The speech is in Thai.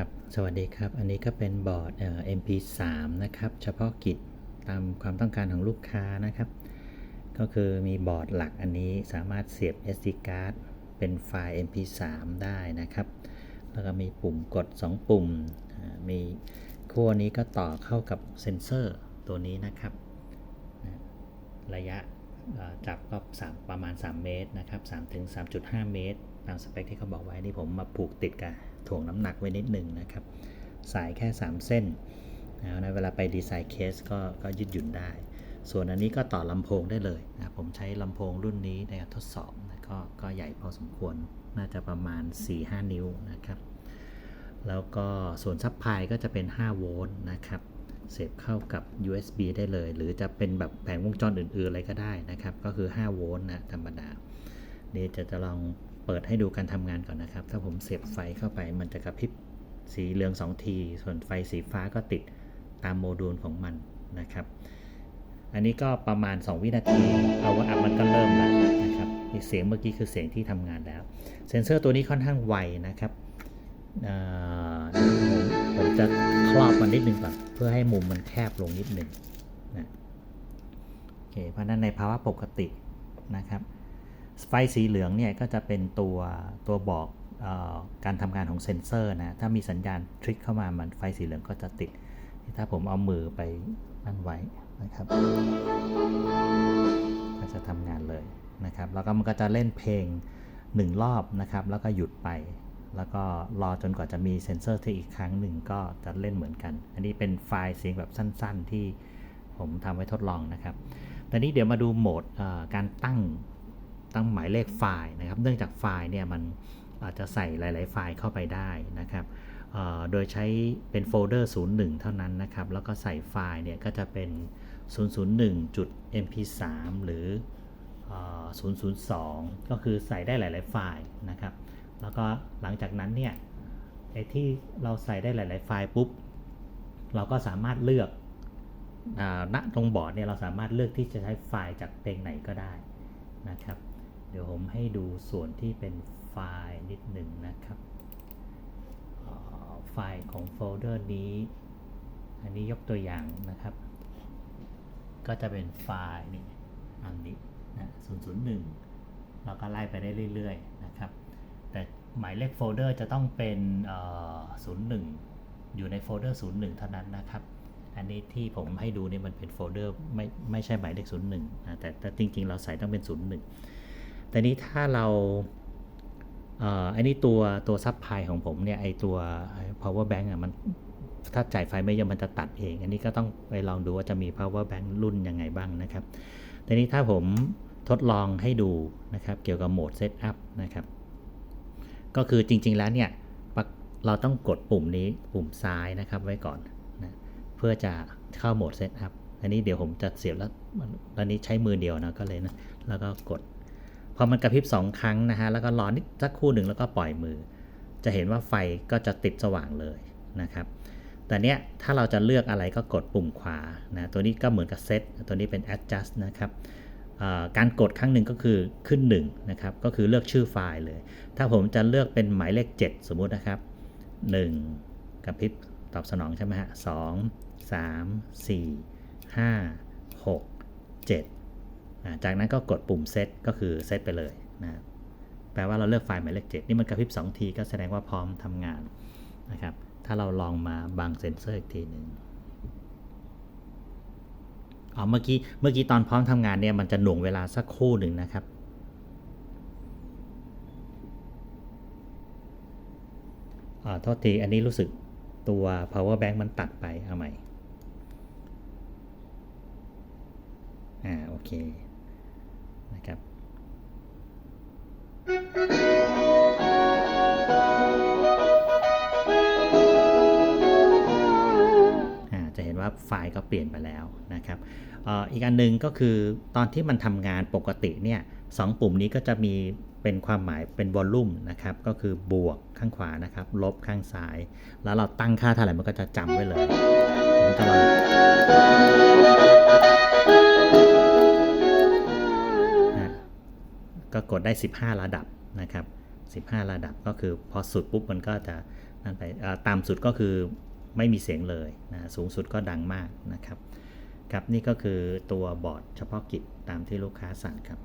ครับ สวัสดีครับ อันนี้ก็เป็นบอร์ดเอ่อ MP3 นะครับ เฉพาะกิจตามความต้องการของลูกค้านะครับ ก็คือมีบอร์ดหลักอันนี้สามารถเสียบ SD card เป็นไฟล์ MP3 ได้นะครับ แล้วก็มีปุ่มกด 2 ปุ่ม มีขั้วนี้ก็ต่อเข้ากับเซนเซอร์ตัวนี้นะครับ ระยะจับก็3ประมาณ 3 เมตรนะครับ3ถึง3.5 เมตร ตามสเปคที่เขาบอกไว้นี่ผมมาผูกติดกับถ่วงน้ำหนักไว้นิดหนึ่งนะครับ สายแค่ 3 เส้นนะในเวลาไปดีไซน์เคสก็ก็ยืดหยุ่นได้ ส่วนอันนี้ก็ต่อลำโพงได้เลยนะผมใช้ลำโพงรุ่นนี้ในการทดสอบนะก็ก็ใหญ่พอสมควรน่าจะประมาณ 4-5 นิ้วนะครับ แล้วก็ส่วนซับพลายก็จะเป็น 5 โวลต์นะครับเสียบเข้ากับ USB ได้เลย หรือจะเป็นแบบแผงวงจรอื่นๆอะไรก็ได้นะครับ ก็คือ 5 โวลต์นะธรรมดาเดี๋ยวจะจะลอง เปิดให้ดูการทำงานก่อนนะครับ ถ้าผมเสียบไฟเข้าไปมันจะกระพริบสีเหลือง2ทีส่วนไฟสีฟ้าก็ติดตามโมดูลของมันนะครับ อันนี้ก็ประมาณ 2 วินาทีเอาว่าอัพมันก็เริ่มแล้วนะครับเสียงเมื่อกี้คือเสียงที่ทำงานแล้ว เซนเซอร์ตัวนี้ค่อนข้างไวนะครับผมจะครอบมันนิดนึงก่อนเพื่อให้มุมมันแคบลงนิดนึงนะโอเคเพราะนั้นในภาวะปกตินะครับ ไฟสีเหลืองเนี่ยก็จะเป็นตัวตัวบอกออการทำงานของเซ็นเซอร์นะ ถ้ามีสัญญาณทริกเข้ามามันไฟสีเหลืองก็จะติด ถ้าผมเอามือไปนั่นไว้นะครับก็จะทำงานเลยนะครับ แล้วก็มันก็จะเล่นเพลง1รอบนะครับ แล้วก็หยุดไป แล้วก็รอจนกว่าจะมีเซ็นเซอร์ที่อีกครั้งหนึ่งก็จะเล่นเหมือนกัน อันนี้เป็นไฟล์เสียงแบบสั้น ๆ ที่ผมทำไว้ทดลองนะครับตอนนี้เดี๋ยวมาดูโหมดการตั้ง ตั้งหมายเลขไฟล์นะครับ เนื่องจากไฟล์เนี่ยมันอาจจะใส่หลาย ๆ ไฟล์เข้าไปได้นะครับโดยใช้เป็นโฟลเดอร์ 01 เท่านั้นนะครับ แล้วก็ใส่ไฟล์เนี่ยก็จะเป็น 001.mp3 หรือ 002 ก็คือใส่ได้หลาย ๆ ไฟล์นะครับ แล้วก็หลังจากนั้นเนี่ยไอ้ที่เราใส่ได้หลาย ๆ ไฟล์ปุ๊บ เราก็สามารถเลือกณตรงบอร์ดเนี่ยเราสามารถเลือกที่จะใช้ไฟล์จากเพลงไหนก็ได้นะครับ เดี๋ยวผมให้ดูส่วนที่เป็นไฟล์นิดหนึ่งนะครับ ไฟล์ของโฟลเดอร์นี้ อันนี้ยกตัวอย่างนะครับ ก็จะเป็นไฟล์นี่อันนี้นะ001เราก็ไล่ไปได้เรื่อยๆนะครับ แต่หมายเลขโฟลเดอร์จะต้องเป็น 01 อยู่ในโฟลเดอร์ 01 เท่านั้นนะครับ อันนี้ที่ผมให้ดูเนี่ยมันเป็นโฟลเดอร์ไม่ไม่ใช่หมายเลข 01นะแต่แต่จริงๆ เราใส่ต้องเป็น 01 แต่นี้ถ้าเราเอ่ออันนี้ตัวตัวซับพลายของผมเนี่ยไอตัว power bank อะมันถ้าจ่ายไฟไม่เยอะมันจะตัดเอง อันนี้ก็ต้องไปลองดูว่าจะมี power bank รุ่นยังไงบ้างนะครับแต่นี้ถ้าผมทดลองให้ดูนะครับเกี่ยวกับโหมด setup นะครับก็คือจริง ๆ แล้วเนี่ยเราต้องกดปุ่มนี้ปุ่มซ้ายนะครับไว้ก่อนนะเพื่อจะเข้าโหมด setup อันนี้เดี๋ยวผมจะเสียบแล้วตอนนี้ใช้มือเดียวนะก็เลยนะแล้วก็กด พอมันกระพริบ 2 ครั้งนะฮะแล้วก็รอนิดสักครู่หนึ่งแล้วก็ปล่อยมือ จะเห็นว่าไฟก็จะติดสว่างเลยนะครับแต่เนี้ยถ้าเราจะเลือกอะไรก็กดปุ่มขวานะตัวนี้ก็เหมือนกับ set ตัวนี้เป็น adjust นะครับการกดครั้งหนึ่งก็คือขึ้น1นะครับก็คือเลือกชื่อไฟล์เลย ถ้าผมจะเลือกเป็นหมายเลข 7 สมมุตินะครับ 1กระพริบตอบสนองใช่ไหมฮะสองสามสี่ห้าหกเจ็ด จากนั้นก็กดปุ่มเซตก็คือเซตไปเลยนะแปลว่าเราเลือกไฟล์หมายเลข7นี่มันกระพริบ2ทีก็แสดงว่าพร้อมทำงานนะครับ ถ้าเราลองมาบังเซนเซอร์อีกทีหนึ่งอ๋อเมื่อกี้เมื่อกี้ตอนพร้อมทำงานเนี่ยมันจะหน่วงเวลาสักครู่หนึ่งนะครับอ่าโทษทีอันนี้รู้สึกตัว power bank มันตัดไปเอาใหม่อ่าโอเค นะครับจะเห็นว่าไฟล์ก็เปลี่ยนไปแล้วนะครับอีกอันหนึงก็คือตอนที่มันทำงานปกติเนี่ยสองปุ่มนี้ก็จะมีเป็นความหมายเป็นวอลลุ่มนะครับก็คือบวกข้างขวานะครับ ลบข้างซ้าย แล้วเราตั้งค่าเท่าไหร่มันก็จะจำไว้เลยผมจะลอง ก็กดได้ 15 ระดับนะครับ 15 ระดับก็คือพอสุดปุ๊บมันก็จะนั่นไปอ่าต่ำสุดก็คือไม่มีเสียงเลยนะสูงสุดก็ดังมากนะครับครับนี่ก็คือตัวบอร์ดเฉพาะกิจตามที่ลูกค้าสั่งครับ